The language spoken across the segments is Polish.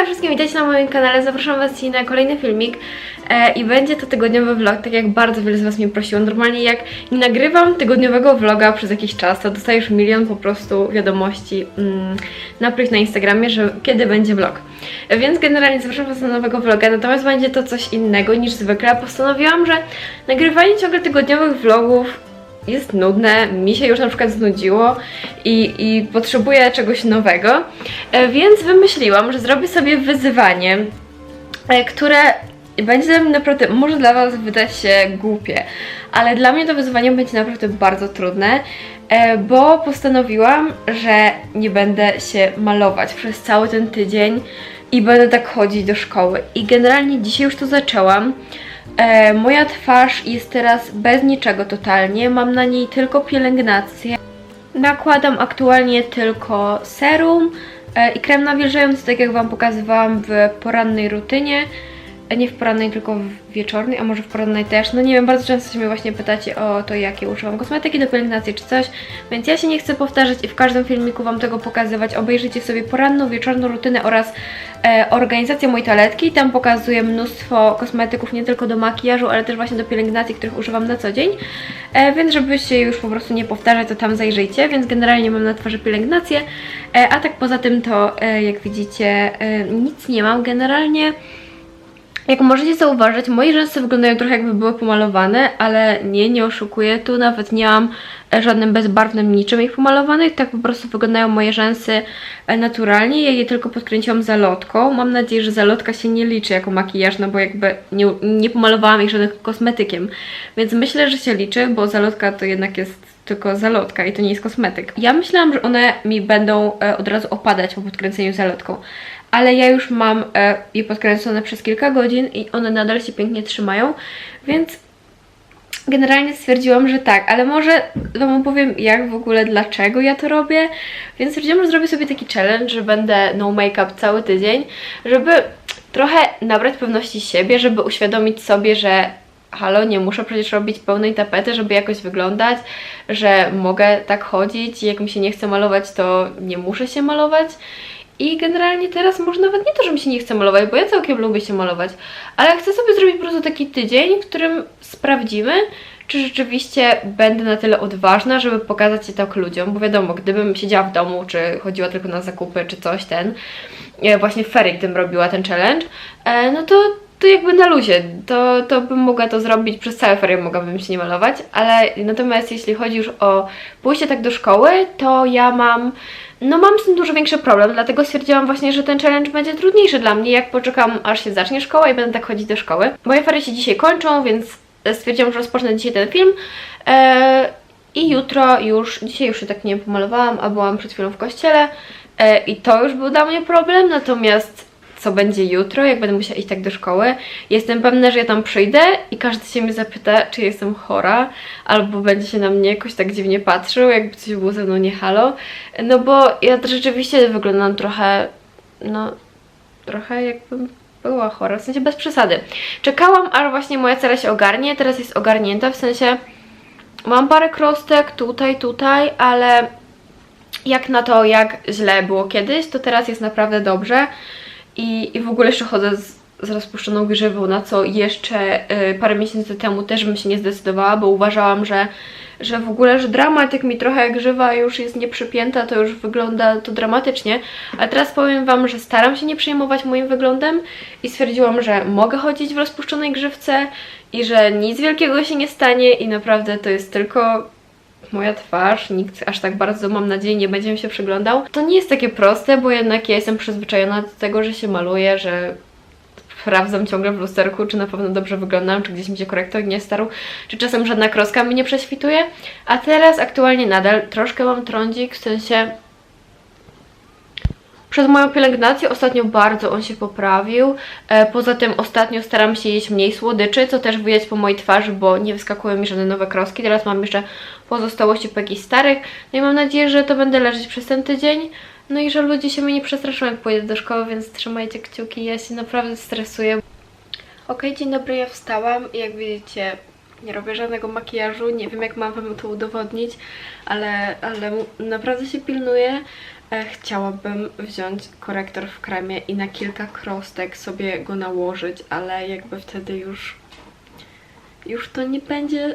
Hejka wszystkim, witajcie na moim kanale, zapraszam was dzisiaj na kolejny filmik e, i będzie to tygodniowy vlog, tak jak bardzo wiele z was mnie prosiło. Normalnie jak nie nagrywam tygodniowego vloga przez jakiś czas, to dostajesz milion po prostu wiadomości mm, naprych na Instagramie, że kiedy będzie vlog. E, więc generalnie zapraszam was na nowego vloga, natomiast będzie to coś innego niż zwykle. Postanowiłam, że nagrywanie ciągle tygodniowych vlogów jest nudne, mi się już na przykład znudziło i, i potrzebuję czegoś nowego, e, więc wymyśliłam, że zrobię sobie wyzwanie, e, które będzie naprawdę, może dla Was wydać się głupie, ale dla mnie to wyzwanie będzie naprawdę bardzo trudne, e, bo postanowiłam, że nie będę się malować przez cały ten tydzień i będę tak chodzić do szkoły. I generalnie dzisiaj już to zaczęłam. E, moja twarz jest teraz bez niczego totalnie, mam na niej tylko pielęgnację. Nakładam aktualnie tylko serum e, i krem nawilżający, tak jak Wam pokazywałam w porannej rutynie. Nie w porannej, tylko w wieczornej, a może w porannej też. No nie wiem, bardzo często się mnie właśnie pytacie o to, jakie używam kosmetyki do pielęgnacji czy coś, więc ja się nie chcę powtarzać i w każdym filmiku Wam tego pokazywać. Obejrzyjcie sobie poranną, wieczorną rutynę oraz e, organizację mojej toaletki. Tam pokazuję mnóstwo kosmetyków, nie tylko do makijażu, ale też właśnie do pielęgnacji, których używam na co dzień. E, więc żebyście już po prostu nie powtarzać, to tam zajrzyjcie. Więc generalnie mam na twarzy pielęgnację, e, a tak poza tym to, e, jak widzicie, e, nic nie mam. Generalnie jak możecie zauważyć, moje rzęsy wyglądają trochę jakby były pomalowane, ale nie, nie oszukuję. Tu nawet nie mam e, żadnym bezbarwnym niczym ich pomalowanych, tak po prostu wyglądają moje rzęsy e, naturalnie. Ja je tylko podkręciłam zalotką. Mam nadzieję, że zalotka się nie liczy jako makijaż, no bo jakby nie, nie pomalowałam ich żadnym kosmetykiem. Więc myślę, że się liczy, bo zalotka to jednak jest tylko zalotka i to nie jest kosmetyk. Ja myślałam, że one mi będą e, od razu opadać po podkręceniu zalotką, ale ja już mam e, je podkręcone przez kilka godzin i one nadal się pięknie trzymają, więc generalnie stwierdziłam, że tak, ale może Wam opowiem jak w ogóle, dlaczego ja to robię, więc stwierdziłam, że zrobię sobie taki challenge, że będę no make-up cały tydzień, żeby trochę nabrać pewności siebie, żeby uświadomić sobie, że halo, nie muszę przecież robić pełnej tapety, żeby jakoś wyglądać, że mogę tak chodzić i jak mi się nie chce malować, to nie muszę się malować. I generalnie teraz może nawet nie to, że mi się nie chce malować, bo ja całkiem lubię się malować, ale chcę sobie zrobić po prostu taki tydzień, w którym sprawdzimy, czy rzeczywiście będę na tyle odważna, żeby pokazać się tak ludziom, bo wiadomo, gdybym siedziała w domu, czy chodziła tylko na zakupy, czy coś ten, e, właśnie w ferie, gdybym robiła ten challenge, e, no to to jakby na luzie, to, to bym mogła to zrobić, przez całe ferie mogłabym się nie malować, ale natomiast jeśli chodzi już o pójście tak do szkoły, to ja mam, no mam z tym dużo większy problem, dlatego stwierdziłam właśnie, że ten challenge będzie trudniejszy dla mnie, jak poczekam aż się zacznie szkoła i będę tak chodzić do szkoły. Moje ferie się dzisiaj kończą, więc stwierdziłam, że rozpocznę dzisiaj ten film. Eee, I jutro już, dzisiaj już się tak nie pomalowałam, a byłam przed chwilą w kościele e, i to już był dla mnie problem, natomiast co będzie jutro, jak będę musiała iść tak do szkoły. Jestem pewna, że ja tam przyjdę i każdy się mnie zapyta, czy jestem chora, albo będzie się na mnie jakoś tak dziwnie patrzył, jakby coś było ze mną nie halo. No bo ja rzeczywiście wyglądam trochę, no, trochę jakbym była chora, w sensie bez przesady. Czekałam, aż właśnie moja cera się ogarnie, teraz jest ogarnięta, w sensie mam parę krostek tutaj, tutaj, ale jak na to, jak źle było kiedyś, to teraz jest naprawdę dobrze. I, i w ogóle jeszcze chodzę z, z rozpuszczoną grzywą, na co jeszcze y, parę miesięcy temu też bym się nie zdecydowała, bo uważałam, że, że w ogóle, że dramat, jak mi trochę grzywa już jest nieprzypięta, to już wygląda to dramatycznie. A teraz powiem Wam, że staram się nie przejmować moim wyglądem i stwierdziłam, że mogę chodzić w rozpuszczonej grzywce i że nic wielkiego się nie stanie i naprawdę to jest tylko moja twarz, nikt aż tak bardzo, mam nadzieję, nie będzie mi się przyglądał. To nie jest takie proste, bo jednak ja jestem przyzwyczajona do tego, że się maluję, że sprawdzam ciągle w lusterku, czy na pewno dobrze wyglądam, czy gdzieś mi się korektor nie starł, czy czasem żadna kroska mi nie prześwituje. A teraz aktualnie nadal troszkę mam trądzik, w sensie przez moją pielęgnację ostatnio bardzo on się poprawił. E, poza tym ostatnio staram się jeść mniej słodyczy, co też widać po mojej twarzy, bo nie wyskakują mi żadne nowe kroski. Teraz mam jeszcze pozostałości po jakichś starych. No i mam nadzieję, że to będę leżeć przez ten tydzień. No i że ludzie się mnie nie przestraszą, jak pójdę do szkoły, więc trzymajcie kciuki. Ja się naprawdę stresuję. Ok, dzień dobry, ja wstałam i jak widzicie nie robię żadnego makijażu, nie wiem jak mam wam to udowodnić, ale, ale naprawdę się pilnuję. E, Chciałabym wziąć korektor w kremie i na kilka krostek sobie go nałożyć, ale jakby wtedy już już to nie będzie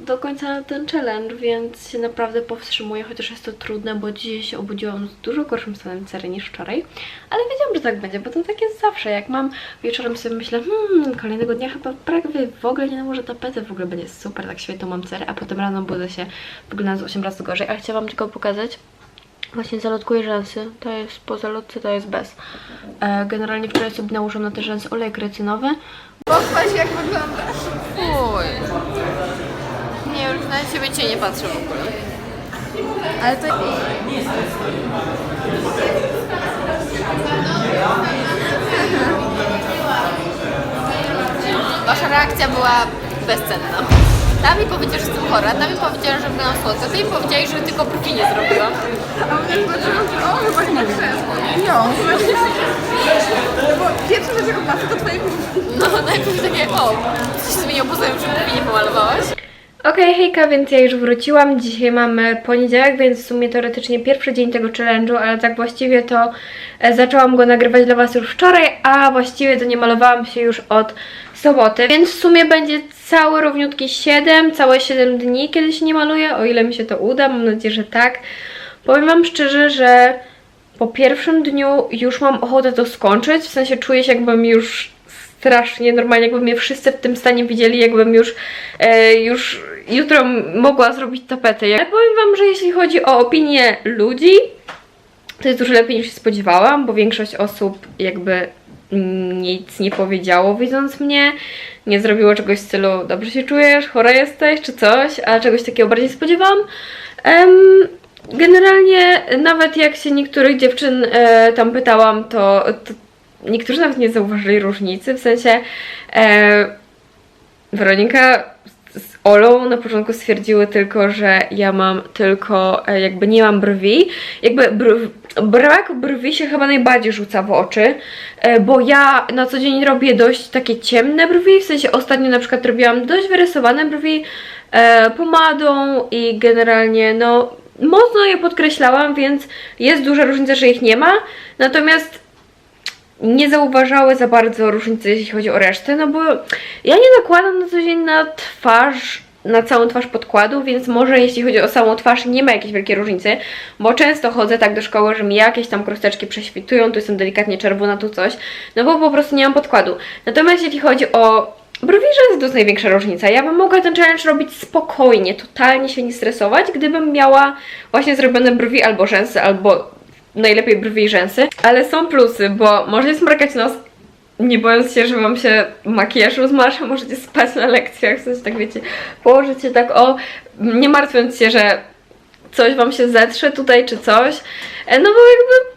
do końca ten challenge, więc się naprawdę powstrzymuję, chociaż jest to trudne, bo dzisiaj się obudziłam z dużo gorszym stanem cery niż wczoraj, ale wiedziałam, że tak będzie, bo to tak jest zawsze, jak mam wieczorem sobie myślę, hmm, kolejnego dnia chyba prawie w ogóle nie nałożę tapety, w ogóle będzie super, tak świetną mam cerę, a potem rano budzę się, wyglądam z 8 razy gorzej, ale chciałam tylko pokazać, Właśnie zalotkuję rzęsy. To jest po zalotce, to jest bez. E, generalnie wczoraj sobie nałożyłam na te rzęsy olejek recynowy. Pochwal jak wyglądasz. Fuj. Nie, już na ciebie cię nie patrzę w ogóle. Ale to... Wasza reakcja była bezcenna. Ta mi powiedziała, że jestem chora, ta mi powiedziała, że wyglądam słodko, ty mi powiedziałeś, że tylko brwi nie zrobiłam. A mnie zobaczyłam, że o, chyba nie ma krzesło. Jo, bo pierwsze jaką patrzę to twoje brwi. No, najpierw takie, o, coś się zmieniło, poza tym, że brwi nie pomalowałaś. Okej, hejka, więc ja już wróciłam. Dzisiaj mamy poniedziałek, więc w sumie teoretycznie pierwszy dzień tego challenge'u, ale tak właściwie to e, zaczęłam go nagrywać dla Was już wczoraj, a właściwie to nie malowałam się już od soboty, więc w sumie będzie cały równiutki 7, całe 7 dni, kiedy się nie maluję, o ile mi się to uda, mam nadzieję, że tak. Powiem Wam szczerze, że po pierwszym dniu już mam ochotę to skończyć, w sensie czuję się jakbym już strasznie normalnie, jakby mnie wszyscy w tym stanie widzieli, jakbym już, e, już jutro mogła zrobić tapetę. Ale powiem Wam, że jeśli chodzi o opinię ludzi, to jest dużo lepiej niż się spodziewałam, bo większość osób jakby nic nie powiedziało widząc mnie, nie zrobiło czegoś w stylu dobrze się czujesz, chora jesteś czy coś, a czegoś takiego bardziej spodziewałam. Em, generalnie nawet jak się niektórych dziewczyn e, tam pytałam, to, to niektórzy nawet nie zauważyli różnicy, w sensie e, Weronika z Olą na początku stwierdziły tylko, że ja mam tylko, e, jakby nie mam brwi. Jakby brak brwi się chyba najbardziej rzuca w oczy, e, bo ja na co dzień robię dość takie ciemne brwi, w sensie ostatnio na przykład robiłam dość wyrysowane brwi e, pomadą i generalnie no mocno je podkreślałam, więc jest duża różnica, że ich nie ma. Natomiast nie zauważały za bardzo różnicy, jeśli chodzi o resztę, no bo ja nie nakładam na co dzień na twarz, na całą twarz podkładu, więc może jeśli chodzi o samą twarz nie ma jakiejś wielkiej różnicy, bo często chodzę tak do szkoły, że mi jakieś tam krosteczki prześwitują, tu jestem delikatnie czerwona, tu coś, no bo po prostu nie mam podkładu. Natomiast jeśli chodzi o brwi rzęsy, to największa różnica. Ja bym mogła ten challenge robić spokojnie, totalnie się nie stresować, gdybym miała właśnie zrobione brwi albo rzęsy, albo najlepiej brwi i rzęsy, ale są plusy, bo możecie smrkać nos, nie bojąc się, że wam się makijaż rozmarzy, możecie spać na lekcjach, w sensie tak wiecie, położyć się tak o, nie martwiąc się, że coś wam się zetrze tutaj czy coś, E, no bo jakby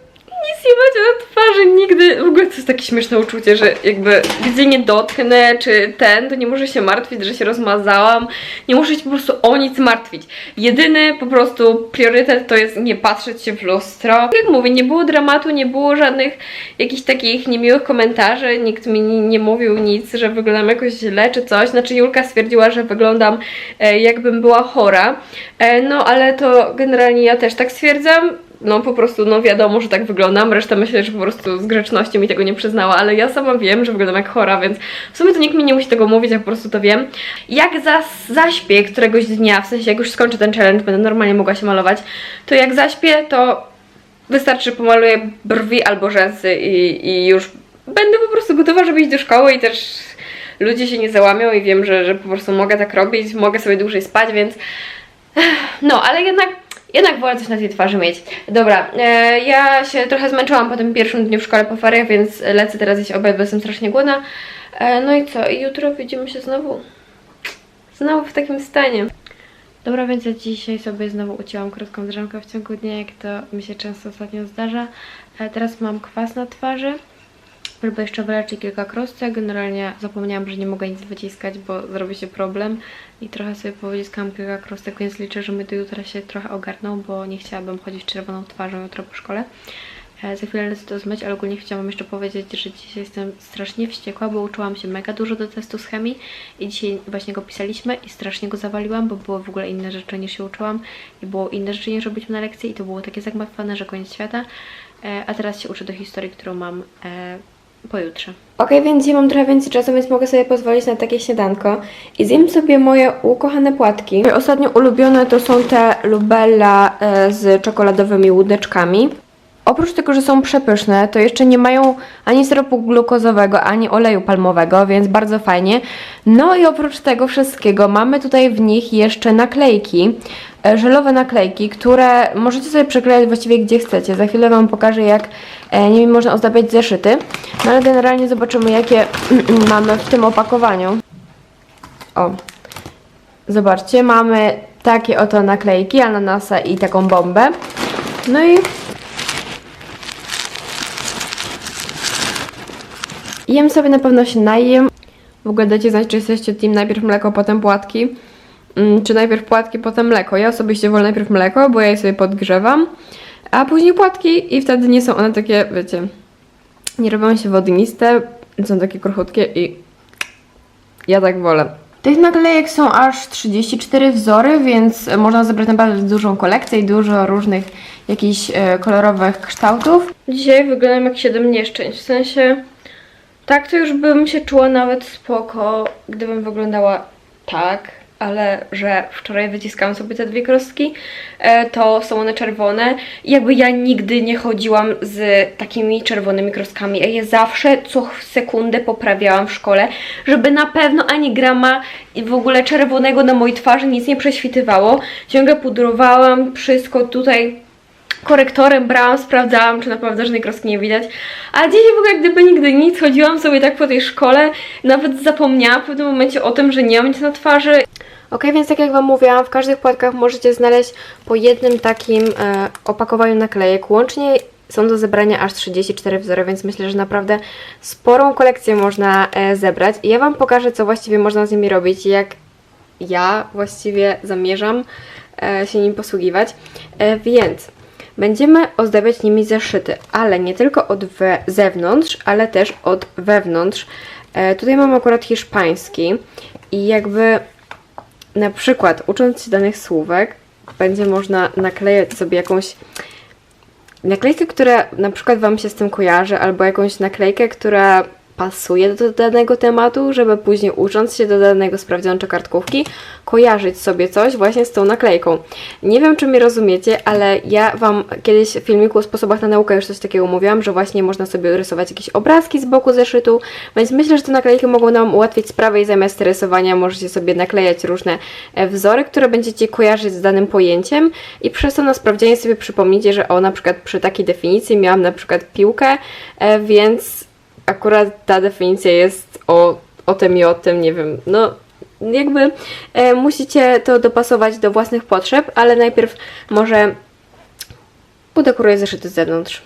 nic nie macie na twarzy nigdy, w ogóle to jest takie śmieszne uczucie, że jakby gdzie nie dotknę, czy ten, to nie muszę się martwić, że się rozmazałam, nie muszę się po prostu o nic martwić. Jedyny po prostu priorytet to jest nie patrzeć się w lustro. Jak mówię, nie było dramatu, nie było żadnych jakichś takich niemiłych komentarzy, nikt mi nie, nie mówił nic, że wyglądam jakoś źle czy coś, znaczy Julka stwierdziła, że wyglądam e, jakbym była chora, e, no ale to generalnie ja też tak stwierdzam, no po prostu, no wiadomo, że tak wyglądam, reszta myślę, że po prostu z grzeczności mi tego nie przyznała, ale ja sama wiem, że wyglądam jak chora, więc w sumie to nikt mi nie musi tego mówić, ja po prostu to wiem. Jak za, zaśpię któregoś dnia, w sensie jak już skończę ten challenge, będę normalnie mogła się malować, to jak zaśpię, to wystarczy, pomaluję brwi albo rzęsy i, i już będę po prostu gotowa, żeby iść do szkoły i też ludzie się nie załamią i wiem, że, że po prostu mogę tak robić, mogę sobie dłużej spać, więc no, ale jednak, jednak wolę coś na tej twarzy mieć. Dobra, e, ja się trochę zmęczyłam po tym pierwszym dniu w szkole po feriach, więc lecę teraz jeść obiad, bo jestem strasznie głodna. E, no i co? I jutro widzimy się znowu. Znowu w takim stanie. Dobra, więc ja dzisiaj sobie znowu ucięłam krótką drzemkę w ciągu dnia, jak to mi się często ostatnio zdarza. E, teraz mam kwas na twarzy. Albo jeszcze wyleczyć kilka krostek. Generalnie zapomniałam, że nie mogę nic wyciskać, bo zrobi się problem. I trochę sobie powyciskałam kilka krostek, więc liczę, że my do jutra się trochę ogarną, bo nie chciałabym chodzić czerwoną twarzą jutro po szkole. E, Za chwilę lecę to zmyć, ale ogólnie chciałam jeszcze powiedzieć, że dzisiaj jestem strasznie wściekła, bo uczyłam się mega dużo do testu z chemii i dzisiaj właśnie go pisaliśmy i strasznie go zawaliłam, bo było w ogóle inne rzeczy niż się uczyłam i było inne rzeczy niż robiliśmy na lekcji i to było takie zagmatwane, że koniec świata. E, A teraz się uczę do historii, którą mam e, pojutrze. Okej, więc dzisiaj mam trochę więcej czasu, więc mogę sobie pozwolić na takie śniadanko. I zjem sobie moje ukochane płatki. Ostatnio ulubione to są te Lubella e, z czekoladowymi łódeczkami. Oprócz tego, że są przepyszne, to jeszcze nie mają ani syropu glukozowego, ani oleju palmowego, więc bardzo fajnie. No i oprócz tego wszystkiego mamy tutaj w nich jeszcze naklejki, e, żelowe naklejki, które możecie sobie przyklejać właściwie gdzie chcecie. Za chwilę Wam pokażę, jak e, nimi można ozdabiać zeszyty. No ale generalnie zobaczymy, jakie mamy w tym opakowaniu. O, zobaczcie, mamy takie oto naklejki, ananasa i taką bombę. No i Jem sobie na pewno się najem. W ogóle dajcie znać, czy jesteście team najpierw mleko, potem płatki. Mm, czy najpierw płatki, potem mleko. Ja osobiście wolę najpierw mleko, bo ja je sobie podgrzewam, a później płatki i wtedy nie są one takie, wiecie, nie robią się wodniste, są takie kruchutkie i ja tak wolę. Tych naklejek są aż 34 wzory, więc można zebrać naprawdę dużą kolekcję i dużo różnych jakichś e, kolorowych kształtów. Dzisiaj wyglądam jak 7 nieszczęść, w sensie tak to już bym się czuła nawet spoko, gdybym wyglądała tak, ale że wczoraj wyciskałam sobie te dwie krostki, e, to są one czerwone. Jakby ja nigdy nie chodziłam z takimi czerwonymi krostkami. Ja je zawsze co sekundę poprawiałam w szkole, żeby na pewno ani grama w ogóle czerwonego na mojej twarzy nic nie prześwitywało. Ciągle pudrowałam wszystko tutaj korektorem brałam, sprawdzałam, czy naprawdę żadnej kroski nie widać. A dzisiaj w ogóle gdyby nigdy nic, chodziłam sobie tak po tej szkole, nawet zapomniałam w pewnym momencie o tym, że nie mam nic na twarzy. Ok, więc tak jak Wam mówiłam, w każdych płatkach możecie znaleźć po jednym takim e, opakowaniu naklejek. Łącznie są do zebrania aż 34 wzory, więc myślę, że naprawdę sporą kolekcję można e, zebrać. I ja Wam pokażę, co właściwie można z nimi robić, jak ja właściwie zamierzam e, się nim posługiwać. E, więc będziemy ozdabiać nimi zeszyty, ale nie tylko od zewnątrz, ale też od wewnątrz. E, tutaj mam akurat hiszpański i jakby na przykład ucząc się danych słówek, będzie można naklejać sobie jakąś naklejkę, która na przykład Wam się z tym kojarzy, albo jakąś naklejkę, która pasuje do danego tematu, żeby później ucząc się do danego sprawdzianu czy kartkówki, kojarzyć sobie coś właśnie z tą naklejką. Nie wiem, czy mnie rozumiecie, ale ja Wam kiedyś w filmiku o sposobach na naukę już coś takiego mówiłam, że właśnie można sobie rysować jakieś obrazki z boku zeszytu, więc myślę, że te naklejki mogą nam ułatwić sprawę i zamiast rysowania możecie sobie naklejać różne e, wzory, które będziecie kojarzyć z danym pojęciem i przez to na sprawdzianie sobie przypomnicie, że o, na przykład przy takiej definicji miałam na przykład piłkę, e, więc akurat ta definicja jest o, o tym i o tym, nie wiem, no jakby e, musicie to dopasować do własnych potrzeb, ale najpierw może podekoruję zeszyty z zewnątrz.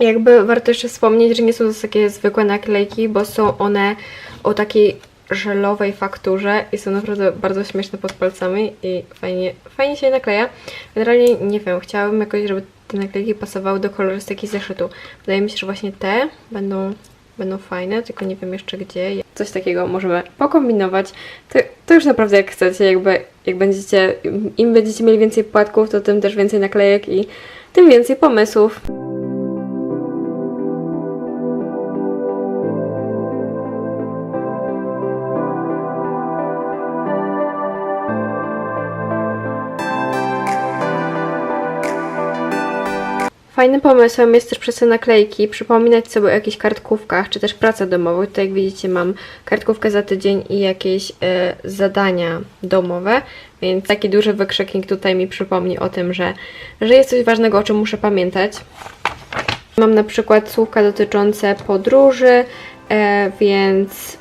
Jakby warto jeszcze wspomnieć, że nie są to takie zwykłe naklejki, bo są one o takiej żelowej fakturze i są naprawdę bardzo śmieszne pod palcami i fajnie, fajnie się nakleja. Generalnie nie wiem, chciałabym jakoś, żeby te naklejki pasowały do kolorystyki zeszytu. Wydaje mi się, że właśnie te będą, będą fajne, tylko nie wiem jeszcze gdzie. Coś takiego możemy pokombinować. To, to już naprawdę jak chcecie, jakby jak będziecie, im będziecie mieli więcej płatków, to tym też więcej naklejek i tym więcej pomysłów. Fajnym pomysłem jest też przez te naklejki przypominać sobie o jakichś kartkówkach, czy też pracach domowych. Tutaj jak widzicie mam kartkówkę za tydzień i jakieś e, zadania domowe, więc taki duży wykrzyknik tutaj mi przypomni o tym, że, że jest coś ważnego, o czym muszę pamiętać. Mam na przykład słówka dotyczące podróży, e, więc,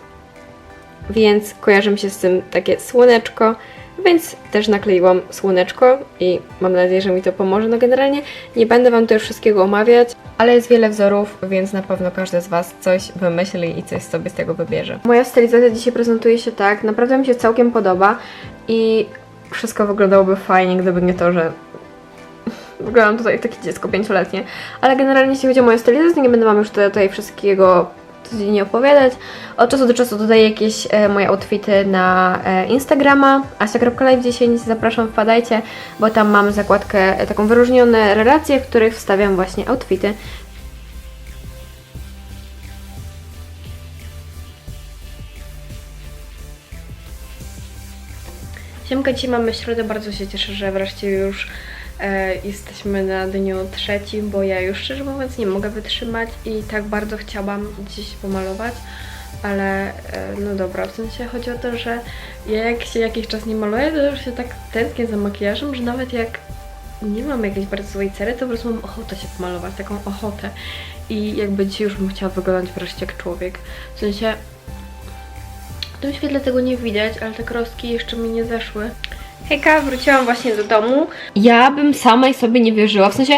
więc kojarzy mi się z tym takie słoneczko, więc też nakleiłam słoneczko i mam nadzieję, że mi to pomoże. No generalnie nie będę Wam tutaj wszystkiego omawiać, ale jest wiele wzorów, więc na pewno każdy z Was coś wymyśli i coś sobie z tego wybierze. Moja stylizacja dzisiaj prezentuje się tak, naprawdę mi się całkiem podoba i wszystko wyglądałoby fajnie, gdyby nie to, że wyglądam tutaj jak takie dziecko pięcioletnie. Ale generalnie jeśli chodzi o moją stylizację, nie będę Wam już tutaj, tutaj wszystkiego codziennie opowiadać. Od czasu do czasu dodaję jakieś e, moje outfity na e, Instagrama, asia.live10, zapraszam, wpadajcie, bo tam mam zakładkę e, taką wyróżnione relacje, w których wstawiam właśnie outfity. Siemka, dzisiaj mamy środę, bardzo się cieszę, że wreszcie już jesteśmy na dniu trzecim, bo ja już szczerze mówiąc nie mogę wytrzymać i tak bardzo chciałam dziś pomalować, ale e, no dobra, w sensie chodzi o to, że ja jak się jakiś czas nie maluję, to już się tak tęsknię za makijażem, że nawet jak nie mam jakiejś bardzo złej cery, to po prostu mam ochotę się pomalować, taką ochotę i jakby dzisiaj już bym chciała wyglądać wreszcie jak człowiek, w sensie w tym świetle tego nie widać, ale te krostki jeszcze mi nie zeszły. Hejka, wróciłam właśnie do domu. Ja bym samej sobie nie wierzyła. W sensie,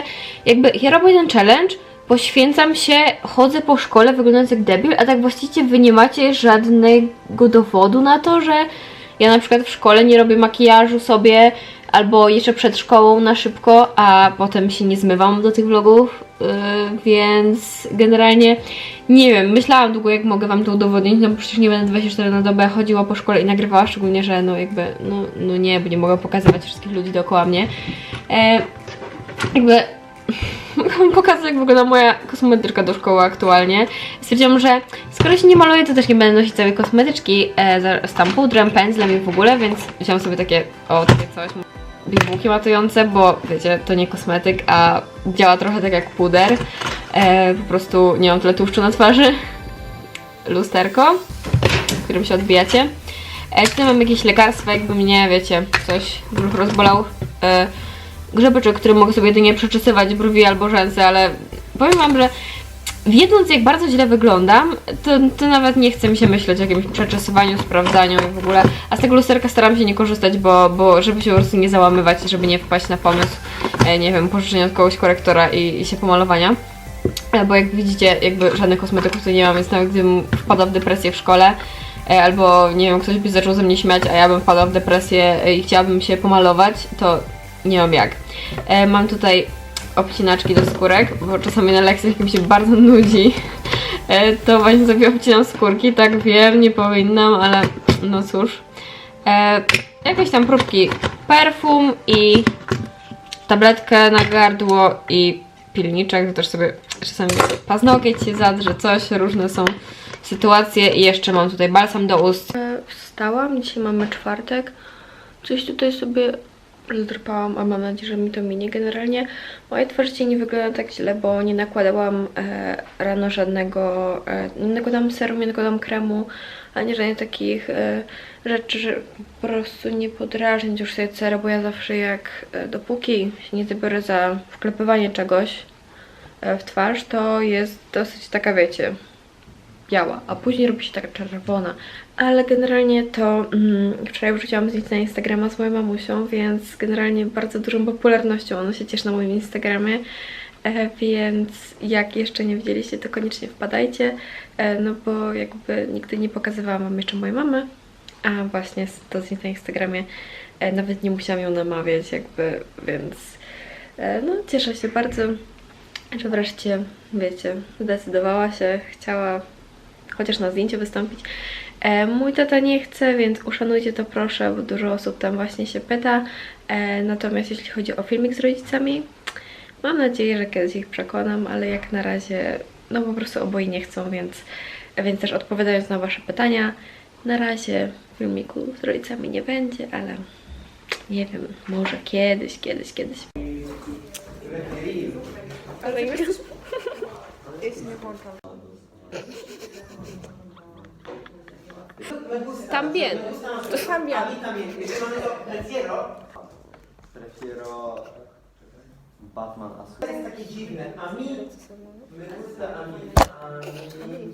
jakby ja robię ten challenge, poświęcam się, chodzę po szkole wyglądając jak debil, a tak właściwie wy nie macie żadnego dowodu na to, że ja na przykład w szkole nie robię makijażu sobie, albo jeszcze przed szkołą na szybko, a potem się nie zmywam do tych vlogów, yy, więc generalnie nie wiem, myślałam długo jak mogę wam to udowodnić, no bo przecież nie będę 24 na dobę chodziła po szkole i nagrywała, szczególnie, że no jakby, no, no nie, bo nie mogę pokazywać wszystkich ludzi dookoła mnie. E, jakby mogę wam pokazać jak wygląda moja kosmetyczka do szkoły aktualnie. Stwierdziłam, że skoro się nie maluję, to też nie będę nosić całej kosmetyczki e, z tam pudrem, pędzlem i w ogóle, więc wziąłam sobie takie, o takie coś, bibułki matujące, bo wiecie, to nie kosmetyk, a działa trochę tak jak puder. E, po prostu nie mam tyle tłuszczu na twarzy. Lusterko, którym się odbijacie. E, tutaj mam jakieś lekarstwa, jakby mnie, wiecie, coś brzuch rozbolał. E, grzebeczek, który mogę sobie jedynie przeczesywać brwi albo rzęsy, ale powiem wam, że wiedząc jak bardzo źle wyglądam, to, to nawet nie chce mi się myśleć o jakimś przeczesywaniu, sprawdzaniu i w ogóle. A z tego lusterka staram się nie korzystać, bo, bo żeby się po prostu nie załamywać, żeby nie wpaść na pomysł, e, nie wiem, pożyczenia od kogoś korektora i, i się pomalowania. Bo jak widzicie, jakby żadnych kosmetyków tutaj nie mam, więc nawet gdybym wpadła w depresję w szkole, e, albo nie wiem, ktoś by zaczął ze mnie śmiać, a ja bym wpadła w depresję e, i chciałabym się pomalować, to nie mam jak. E, Mam tutaj obcinaczki do skórek, bo czasami na lekcjach mi się bardzo nudzi, to właśnie sobie obcinam skórki, tak wiem, nie powinnam, ale no cóż. Jakieś tam próbki perfum i tabletkę na gardło i pilniczek, to też sobie czasami paznokieć się zadrze, coś, różne są sytuacje i jeszcze mam tutaj balsam do ust. Wstałam, dzisiaj mamy czwartek, coś tutaj sobie zdrpałam, a mam nadzieję, że mi to minie. Generalnie moja twarz nie wygląda tak źle, bo nie nakładałam e, rano żadnego, e, nie nakładałam serum, nie nakładałam kremu, ani żadnych takich e, rzeczy, że po prostu nie podrażnić już sobie cerę, bo ja zawsze jak, e, dopóki się nie zabiorę za wklepywanie czegoś e, w twarz, to jest dosyć taka, wiecie, biała, a później robi się taka czerwona. Ale generalnie to mm, wczoraj wrzuciłam zdjęcie na Instagrama z moją mamusią, więc generalnie bardzo dużą popularnością ona się cieszy na moim Instagramie. E, więc jak jeszcze nie widzieliście, to koniecznie wpadajcie, no bo jakby nigdy nie pokazywałam wam jeszcze mojej mamy, a właśnie to zdjęcie na Instagramie e, nawet nie musiałam ją namawiać, jakby, więc e, no cieszę się bardzo, że wreszcie, wiecie, zdecydowała się, chciała chociaż na zdjęciu wystąpić. E, mój tata nie chce, więc uszanujcie to proszę, bo dużo osób tam właśnie się pyta. Natomiast jeśli chodzi o filmik z rodzicami, mam nadzieję, że kiedyś ich przekonam, ale jak na razie, no po prostu oboje nie chcą, więc, więc też odpowiadając na Wasze pytania, na razie filmiku z rodzicami nie będzie, ale nie wiem, może kiedyś, kiedyś, kiedyś. También. Prefiero Batman Azul. jest takie dziwne. A mi, me gusta a mi, a mi.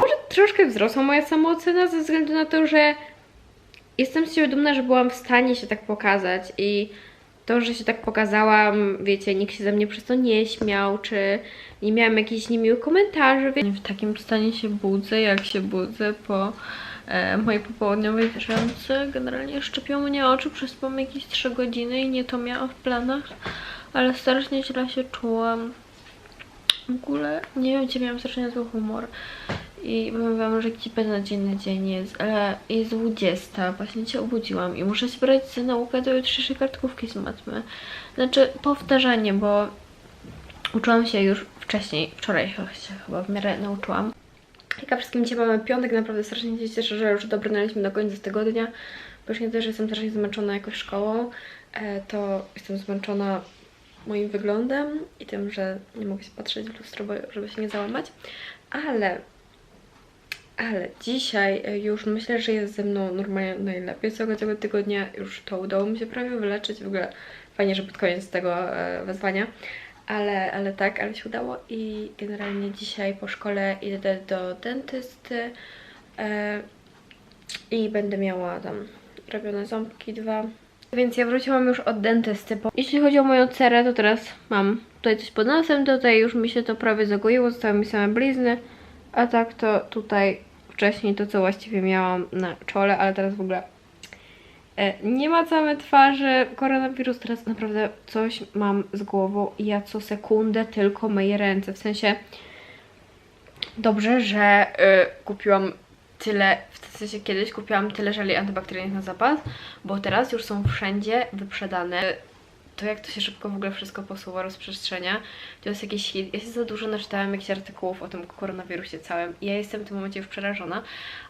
Może wzrosła moja samoocena ze względu na to, że jestem z siebie dumna, że byłam w stanie się tak pokazać i to, że się tak pokazałam, wiecie, nikt się ze mnie przez to nie śmiał, czy nie miałam jakichś niemiłych komentarzy. W takim stanie się budzę, jak się budzę po e, mojej popołudniowej drzemce. Generalnie szczepią mnie oczy, przespałam jakieś 3 godziny i nie to miałam w planach, ale strasznie źle się czułam. W ogóle nie wiem, gdzie miałam strasznie zły humor. I powiem wam, że kipę na dzień jest, ale jest 20, właśnie się obudziłam i muszę się brać za naukę do jutrzejszej kartkówki z matmy. Znaczy powtarzanie, bo uczyłam się już wcześniej, wczoraj się chyba w miarę nauczyłam. Jak wszystkim dzisiaj mamy piątek, naprawdę strasznie się cieszę, że już dobrnęliśmy do końca tygodnia, bo już nie też jestem strasznie zmęczona jakoś szkołą, e, to jestem zmęczona moim wyglądem i tym, że nie mogę się patrzeć w lustro, żeby się nie załamać, ale ale dzisiaj e, już myślę, że jest ze mną normalnie najlepiej całego tego tygodnia. Już to udało mi się prawie wyleczyć. W ogóle fajnie, że pod koniec tego e, wezwania. Ale, ale tak, ale się udało i generalnie dzisiaj po szkole idę do dentysty e, i będę miała tam robione ząbki dwa. Więc ja wróciłam już od dentysty. Bo jeśli chodzi o moją cerę, to teraz mam tutaj coś pod nosem, tutaj już mi się to prawie zagoiło, zostały mi same blizny. A tak to tutaj wcześniej to, co właściwie miałam na czole, ale teraz w ogóle e, nie ma całej twarzy. Koronawirus teraz naprawdę coś mam z głową i ja co sekundę tylko myję ręce. W sensie dobrze, że y, kupiłam tyle, w sensie kiedyś kupiłam tyle żeli antybakteryjnych na zapas, bo teraz już są wszędzie wyprzedane. To jak to się szybko w ogóle wszystko posuwa, rozprzestrzenia, to jest jakiś hit. Ja się za dużo naczytałam jakichś artykułów o tym koronawirusie całym i ja jestem w tym momencie już przerażona,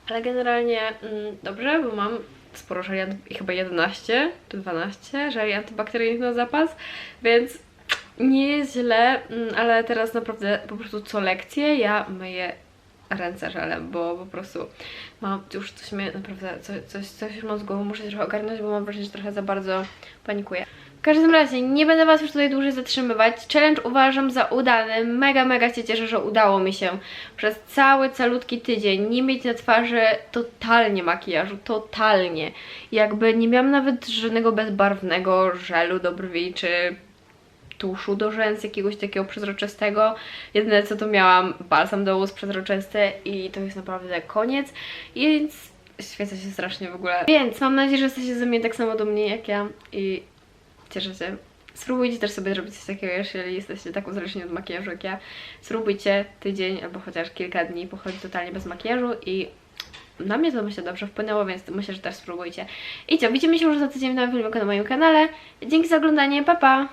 ale generalnie mm, dobrze, bo mam sporo żeli, chyba 11 czy 12 żeli antybakteryjnych na zapas, więc nie jest źle, mm, ale teraz naprawdę po prostu co lekcję ja myję ręce żelem, bo po prostu mam już coś mnie naprawdę, coś, coś, coś mam z głową, muszę trochę ogarnąć, bo mam wrażenie, że trochę za bardzo panikuję. W każdym razie, nie będę Was już tutaj dłużej zatrzymywać. Challenge uważam za udany. Mega, mega się cieszę, że udało mi się przez cały, calutki tydzień nie mieć na twarzy totalnie makijażu, totalnie. Jakby nie miałam nawet żadnego bezbarwnego żelu do brwi, czy tuszu do rzęs, jakiegoś takiego przezroczystego. Jedyne co to miałam, balsam do ust przezroczysty i to jest naprawdę koniec. Więc świecę się strasznie w ogóle. Więc mam nadzieję, że jesteście ze mnie tak samo do mnie jak ja i cieszę się. Spróbujcie też sobie zrobić coś takiego, jeżeli jesteście tak uzależnieni od makijażu jak ja. Spróbujcie tydzień albo chociaż kilka dni pochodzić totalnie bez makijażu i na mnie to myślę dobrze wpłynęło, więc myślę, że też spróbujcie. I co, widzimy się już za tydzień w nowym filmiku na moim kanale. Dzięki za oglądanie, pa pa!